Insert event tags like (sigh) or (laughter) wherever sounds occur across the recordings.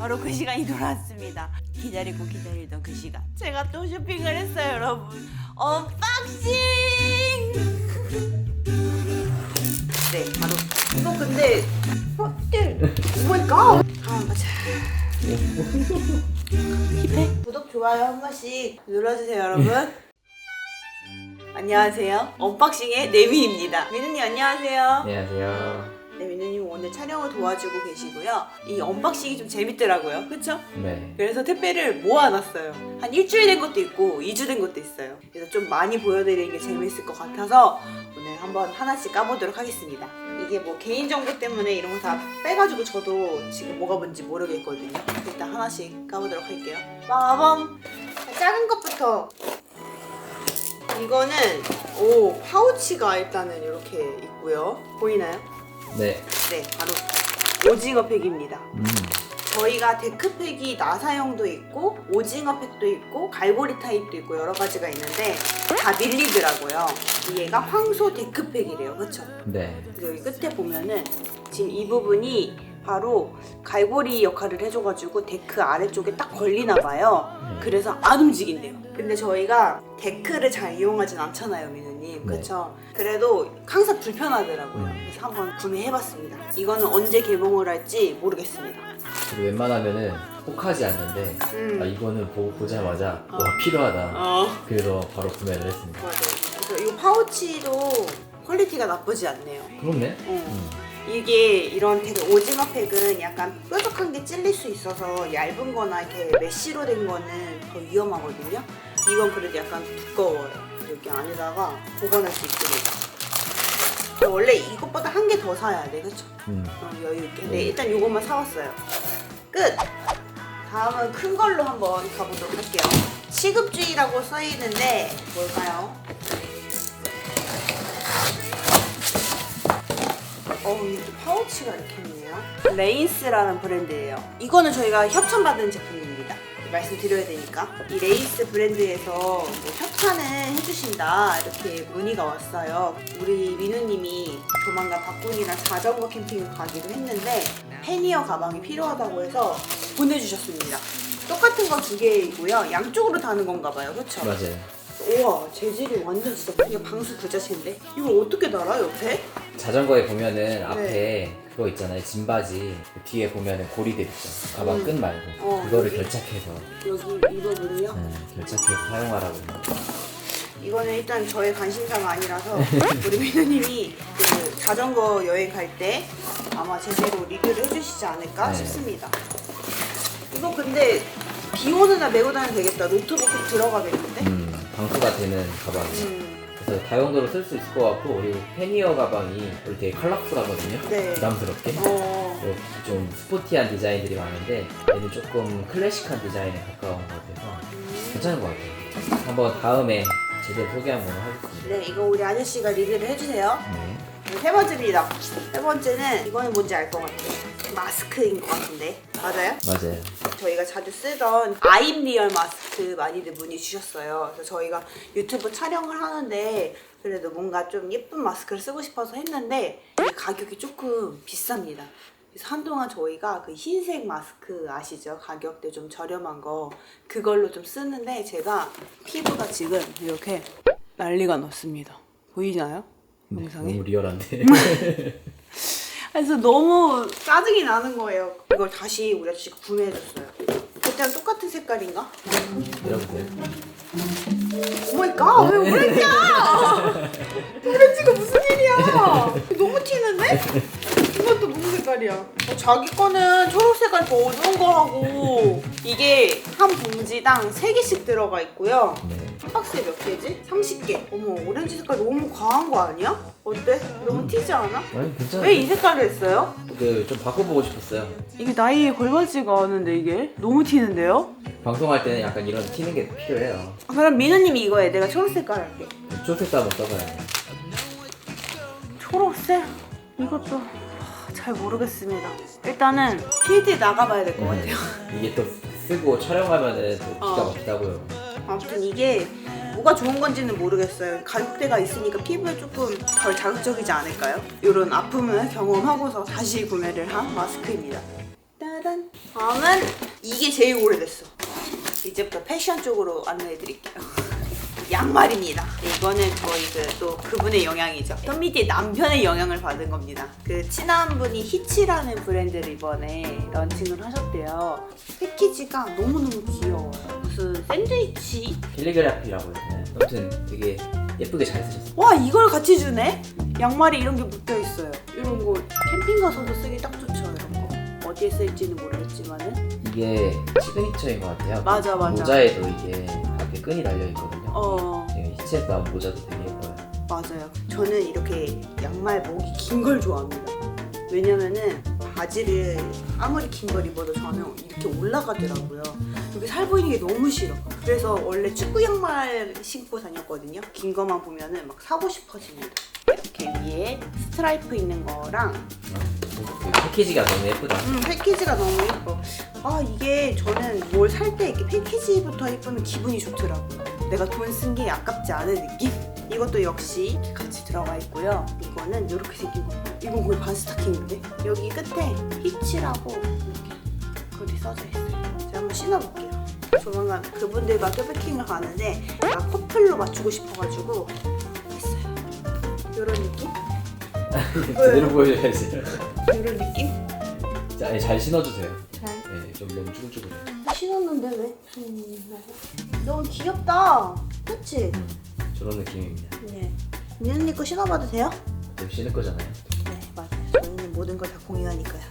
바로 그 시간이 돌아왔습니다. 기다리고 기다리던 그 시간. 제가 또 쇼핑을 했어요, 여러분. 언박싱! 네, 바로 이거 근데 어, 네. 오 마이 갓. 한번 보자. 힙해. 구독 좋아요 한 번씩 눌러주세요, 여러분. 안녕하세요. 언박싱의 네미입니다. 민우님 안녕하세요. 안녕하세요. 네, 민우님 오늘 촬영을 도와주고 계시고요. 이 언박싱이 좀 재밌더라고요. 그쵸? 네. 그래서 택배를 모아놨어요. 한 일주일 된 것도 있고 2주 된 것도 있어요. 그래서 좀 많이 보여드리는 게 재밌을 것 같아서 오늘 한번 하나씩 까보도록 하겠습니다. 이게 뭐 개인정보 때문에 이런 거 다 빼가지고 저도 지금 뭐가 뭔지 모르겠거든요. 일단 하나씩 까보도록 할게요. 빠밤! 작은 것부터 이거는 오 파우치가 일단은 이렇게 있고요. 보이나요? 네. 네, 바로 오징어 팩입니다. 음. 저희가 데크팩이 나사형도 있고 오징어 팩도 있고 갈고리 타입도 있고 여러 가지가 있는데 다 밀리더라고요. 얘가 황소 데크팩이래요. 그렇죠? 네. 여기 끝에 보면은 지금 이 부분이 바로 갈고리 역할을 해줘가지고 데크 아래쪽에 딱 걸리나 봐요. 네. 그래서 안 움직인대요. 근데 저희가 데크를 잘 이용하진 않잖아요, 민우님. 그렇죠? 그래도 항상 불편하더라고요. 음. 그래서 한번 구매해봤습니다. 이거는 언제 개봉을 할지 모르겠습니다. 그리고 웬만하면은 혹하지 않는데 음. 아, 이거는 보, 보자마자 와 필요하다. 어. 그래서 바로 구매를 했습니다. 맞아요. 그래서 이 파우치도 퀄리티가 나쁘지 않네요. 그렇네. 어. 음. 이게 이런 되게 오징어 팩은 약간 뾰족한 게 찔릴 수 있어서 얇은 거나 이렇게 메쉬로 된 거는 더 위험하거든요. 이건 그래도 약간 두꺼워요. 안에다가 보관할 수 있습니다. 원래 이것보다 한 개 더 사야 돼, 그쵸? 음. 어, 여유 있게. 네, 네. 일단 이것만 사왔어요. 끝! 다음은 큰 걸로 한번 가보도록 할게요. 시급주의라고 써있는데 뭘까요? 어, 이게 파우치가 이렇게 있네요. 레인스라는 브랜드예요. 이거는 저희가 협찬받은 제품입니다. 말씀드려야 되니까. 이 레이스 브랜드에서 뭐 협찬을 해주신다 이렇게 문의가 왔어요. 우리 민우님이 조만간 박군이랑 자전거 캠핑을 가기로 했는데 패니어 가방이 필요하다고 해서 보내주셨습니다. 똑같은 거 두 개이고요. 양쪽으로 다는 건가 봐요. 그렇죠? 맞아요. 우와 재질이 완전 진짜 이거 방수 그 자체인데 이걸 어떻게 달아 옆에? 자전거에 네. 보면은 앞에 그거 있잖아요. 짐바지 그 뒤에 보면은 고리들 있죠. 가방 음. 끈 말고 어, 그거를. 결착해서 여기 이 부분이요? 음, 결착해서 사용하라고. 이거는 일단 저의 관심사가 아니라서 (laughs) 우리 민우님이 그 자전거 여행 갈 때 아마 제대로 리뷰를 해주시지 않을까 네. 싶습니다. 이거 근데 비 오는 날 메고 다니면 되겠다. 노트북 꼭 들어가겠는데? 음, 방수가 되는 가방이에요. 음, 그래서 다용도로 쓸 수 있을 것 같고 그리고 패니어 가방이 우리 되게 컬러풀하거든요. 네. 부담스럽게. 어, 뭐좀 스포티한 디자인들이 많은데 얘는 조금 클래식한 디자인에 가까운 것 같아서 음. 괜찮은 것 같아요. 한번 다음에 제대로 소개한 걸로 하겠습니다. 네, 이거 우리 아저씨가 리뷰를 해주세요. 네. 세 번째입니다. 세 번째는 이거는 뭔지 알 것 같아요. 마스크인 것 같은데 맞아요? 맞아요. 저희가 자주 쓰던 아임 리얼 마스크 많이들 문의 주셨어요. 그래서 저희가 유튜브 촬영을 하는데 그래도 뭔가 좀 예쁜 마스크를 쓰고 싶어서 했는데 가격이 조금 비쌉니다. 그래서 한동안 저희가 그 흰색 마스크 아시죠? 가격대 좀 저렴한 거 그걸로 좀 쓰는데 제가 피부가 지금 이렇게 난리가 났습니다. 보이나요? 영상에? 너무 리얼한데. (laughs) 그래서 너무 짜증이 나는 거예요. 이걸 다시 우리 아저씨가 구매해줬어요. 그때랑 똑같은 색깔인가? 오마이갓 왜 오렌지야? 오렌지가 무슨 일이야? 너무 튀는데? 이것도 무슨 색깔이야? 어, 자기 거는 초록 색깔 더 어두운 거 하고 이게 한 봉지당 3개씩 들어가 있고요. 네. 한 박스에 몇 개지? 30개. 어머 오렌지 색깔 너무 과한 거 아니야? 어때? 너무 튀지 않아? 아니 괜찮아. 왜 이 색깔을 했어요? 그 좀 바꿔보고 싶었어요. 이게 나이에 걸맞지가 않은데 이게 너무 튀는데요? 방송할 때는 약간 이런 튀는 게 필요해요. 아, 그럼 민우님이 이거 해 내가 초록색 깔 할게 초록색도 한번 써봐요. 초록색? 이것도 하, 잘 모르겠습니다 일단은 필드 나가봐야 될 것 같아요 이게 또 쓰고 촬영하면은 또 기가 어. 막히다고요. 아무튼 이게 뭐가 좋은 건지는 모르겠어요 가격대가 있으니까 피부에 조금 덜 자극적이지 않을까요? 이런 아픔을 경험하고서 다시 구매를 한 마스크입니다 따단 다음은 이게 제일 오래됐어. 이제부터 패션 쪽으로 안내해 드릴게요. 양말입니다. 이거는 거의 그 또 그분의 영향이죠. 현미디의 남편의 영향을 받은 겁니다. 그 친한 분이 히치라는 브랜드를 이번에 런칭을 하셨대요. 패키지가 너무너무 귀여워요. 무슨 샌드위치? 캘리그라피라고 되나요? 아무튼 되게 예쁘게 잘 쓰셨어요. 와 이걸 같이 주네? 양말이 이런 게 묶여 있어요. 이런 거 캠핑 가서도 쓰기 딱 좋죠 이런 거. 어디에 쓸지는 모르겠지만은 이게 시그니처인 것 같아요. 맞아, 맞아. 모자에도 이게 끈이 달려 있거든요. 어 네, 나온 모자도 되게 예뻐요. 맞아요. 저는 이렇게 양말 목이 긴 걸 좋아합니다. 왜냐면은 바지를 아무리 긴 걸 입어도 저는 이렇게 올라가더라고요. 여기 살 보이는 게 너무 싫어. 그래서 원래 축구 양말 신고 다녔거든요. 긴 거만 보면은 막 사고 싶어집니다. 이렇게 위에 스트라이프 있는 거랑 그 패키지가 너무 예쁘다. 음, 패키지가 너무 예뻐. 아, 이게 저는 뭘 살 때 이렇게 패키지부터 예쁘면 기분이 좋더라고요. 내가 돈 쓴 게 아깝지 않은 느낌? 이것도 역시 이렇게 같이 들어가 있고요. 이거는 이렇게 생긴 거. 이건 거의 반 스타킹인데? 여기 끝에 히치라고 이렇게 글이 써져 있어요. 제가 한번 신어볼게요. 조만간 그분들과 껴백킹을 가는데 제가 커플로 맞추고 싶어가지고 했어요. 이런 느낌? (laughs) 제대로 보여줘야지. 이런 느낌? 자, 아니, 잘 신어주세요. 잘. 네, 좀 너무 쭈글쭈글해. 신었는데 왜? 음, 너무 귀엽다. 그치? 저런 느낌입니다. 네. 민은님 거 신어봐도 돼요? 어차피 신을 거잖아요. 네, 맞아요. 저희는 모든 걸 다 공유하니까요.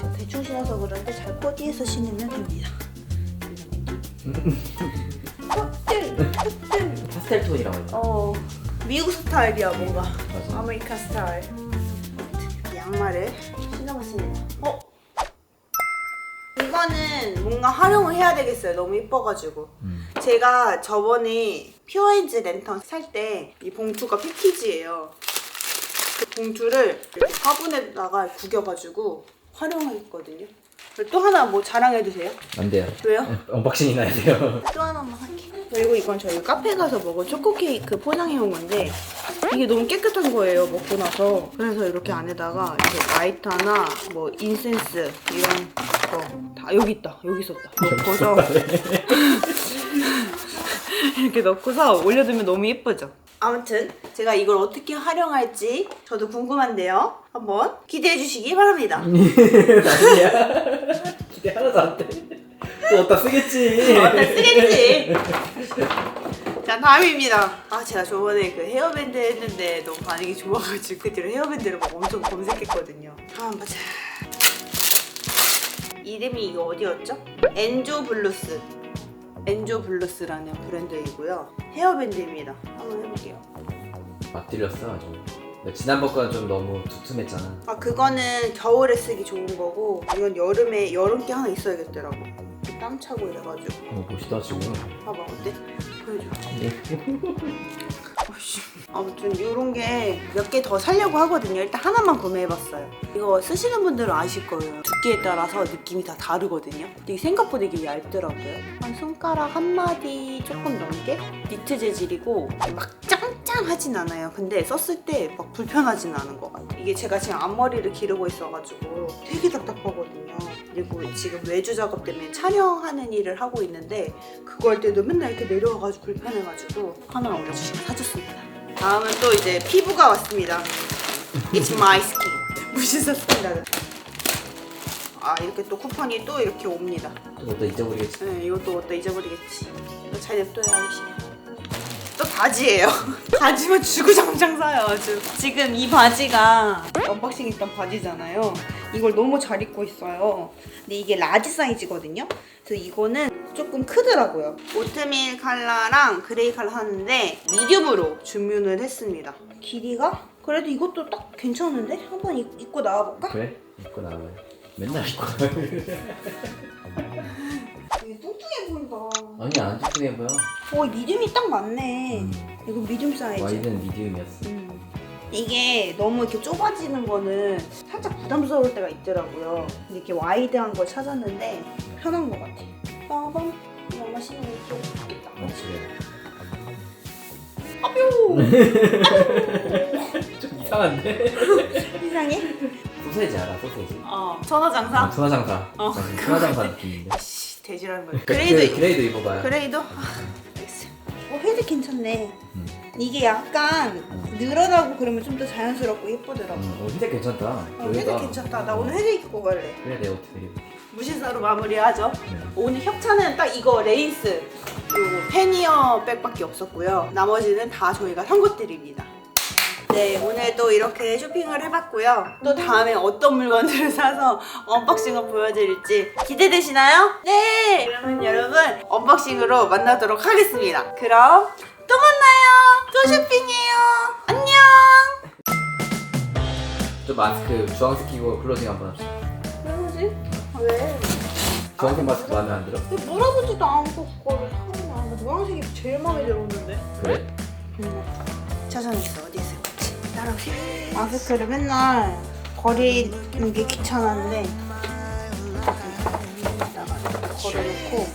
저 대충 신어서 그런데 잘 코디해서 신으면 됩니다. 느낌. 콧들! 콧들! 파스텔 톤이라고 해요. 어, 미국 스타일이야, 뭔가. 맞아. 아메리칸 스타일. 양말을 신어봤습니다. 어? 이거는 뭔가 활용을 해야 되겠어요. 너무 이뻐가지고. 음. 제가 저번에 퓨어엔즈 랜턴 살 때 이 봉투가 패키지예요. 그 봉투를 이렇게 화분에다가 구겨가지고 활용했거든요. 또 하나 뭐 자랑해도 돼요? 안 돼요. 왜요? 언박싱이 나야 돼요. (laughs) 또 하나만 할게. 그리고 이건 저희 카페 가서 먹은 초코 케이크 포장해 온 건데 이게 너무 깨끗한 거예요 먹고 나서. 그래서 이렇게 안에다가 이렇게 라이터나 뭐 인센스 이런 거 다 여기 있다 여기 있었다 넣고서 (laughs) 이렇게 넣고서 올려두면 너무 예쁘죠. 아무튼 제가 이걸 어떻게 활용할지 저도 궁금한데요. 한번 기대해 주시기 바랍니다. (laughs) 아니야. 기대 하나도 안 돼. 또 어디다 쓰겠지. 나 쓰겠지. 자 다음입니다. 아 제가 저번에 그 헤어밴드 했는데 너무 반응이 좋아가지고 그때로 헤어밴드를 막 엄청 검색했거든요. 다음 보자. 이름이 이거 어디였죠? 엔조 블루스. 엔조 블루스라는 브랜드이고요. 헤어밴드입니다. 한번 해볼게요. 맞들렸어 아주. 근데 지난번 거는 좀 너무 두툼했잖아. 아 그거는 겨울에 쓰기 좋은 거고 이건 여름에 여름 게 하나 있어야겠더라고. 땀 차고 이래가지고. 어 멋있다 지금. 봐봐 어때? 보여줘. (laughs) 어이씨. 아무튼 이런 게 몇 개 더 살려고 하거든요. 일단 하나만 구매해봤어요. 이거 쓰시는 분들은 아실 거예요. 두께에 따라서 느낌이 다 다르거든요. 근데 생각보다 이게 얇더라고요. 한 손가락 한 마디 조금 넘게 니트 재질이고 막 짱짱하진 않아요. 근데 썼을 때 막 불편하진 않은 것 같아요. 이게 제가 지금 앞머리를 기르고 있어가지고 되게 답답하거든요. 그리고 지금 외주 작업 때문에 촬영하는 일을 하고 있는데 그거 할 때도 맨날 이렇게 내려와가지고 불편해가지고 하나 올려주시고 사줬습니다. 다음은 또 이제 피부가 왔습니다. It's my skin. (laughs) 샀습니다. 아 이렇게 또 쿠폰이 또 이렇게 옵니다. 또 어디다 잊어버리겠지. 네, 이것도 어디다 잊어버리겠지. 이거 잘 냅둬야 아저씨. 또 바지예요. (laughs) 바지만 주구장창 사요 아주. 지금 이 바지가 언박싱 있던 바지잖아요. 이걸 너무 잘 입고 있어요. 근데 이게 라지 사이즈거든요. 그래서 이거는 조금 크더라고요. 오트밀 컬러랑 그레이 컬러 하는데 미디움으로 주문을 했습니다. 길이가? 그래도 이것도 딱 괜찮은데? 한번 입, 입고 나와볼까? 그래? 입고 나와요. 맨날 입고. (laughs) 되게 뚱뚱해 보인다. 아니야 안 뚱뚱해 보여. 오, 미디움이 딱 맞네. 음. 이거 미디움 사이즈. 와이드는 미디움이었어. 음. 이게 너무 이렇게 좁아지는 거는 살짝 부담스러울 때가 있더라고요. 근데 이렇게 와이드한 걸 찾았는데 편한 것 같아. 빠밤. 이거 엄마 신으면 귀여워 죽겠다. 어 그래. 아뾰! (laughs) 좀 이상한데? (laughs) 이상해? 소세지 알아 소세지? 어 천하장사? 투하장사 어. 투하장사 느낌인데 (laughs) 씨 돼지라는 거야. 그레이드 그레이드 그레이드 입어봐요 그레이도? 아, 알겠어요. 어 헤드 괜찮네. 음. 이게 약간 늘어나고 그러면 좀 더 자연스럽고 예쁘더라고. 음, 어, 흰색 괜찮다 어, 헤드 괜찮다. 나 오늘 헤드 입고 갈래. 그래 내 옷 드리고 무신사로 마무리하죠. 네. 오늘 협찬은 딱 이거 레이스 그리고 패니어 백밖에 없었고요. 나머지는 다 저희가 산 것들입니다. 네, 오늘 또 이렇게 쇼핑을 해봤고요. 또 다음에 어떤 물건들을 (laughs) 사서 언박싱을 보여드릴지 기대되시나요? 네! 그러면 여러분 언박싱으로 만나도록 하겠습니다. 그럼 또 만나요! 또 쇼핑해요! 안녕! 좀 마스크 주황색 끼고 클로징 한번 합시다 왜 그러지? 아, 왜? 주황색 마스크 마음에 안 들어? 물어보지도 않고 그거를 사는 거야. 나 노란색이 제일 마음에 들었는데. 그래? 찾아냈어 어디 있을지 따라오세요 마스크를 맨날 버리는 게 귀찮았는데 여기다가 걸어놓고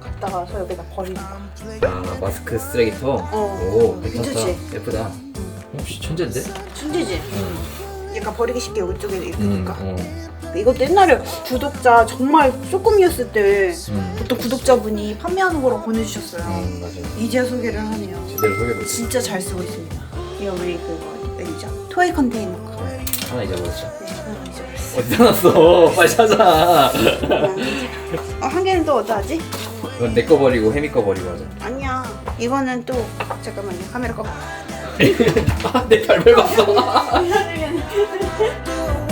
갔다 가서 여기다 버리는 거 아 마스크 쓰레기통? 어. 오 괜찮다 괜찮지? 예쁘다 혹시 천재인데? 순지지? 약간 버리기 쉽게 이쪽에 이렇게 음, 니까 어. 이것도 옛날에 구독자 정말 조금이었을 때 음. 어떤 구독자분이 판매하는 거라고 보내주셨어요 음 맞아 이제야 소개를 하네요 제대로 소개 못해 진짜 잘 쓰고 있습니다 이거 우리 그거 매니저 토이 컨테이너 거 하나 잊어버렸죠 네, 하나 잊어버렸어 어디 놨어 (laughs) 빨리 찾아 어, 한 개는 또 어디하지? 이건 내 거 버리고 혜미 거 버리고 하자 아니야. 이거는 또 잠깐만요. 카메라 꺼. (laughs) 아내 발발 봤어 미안해 미안해.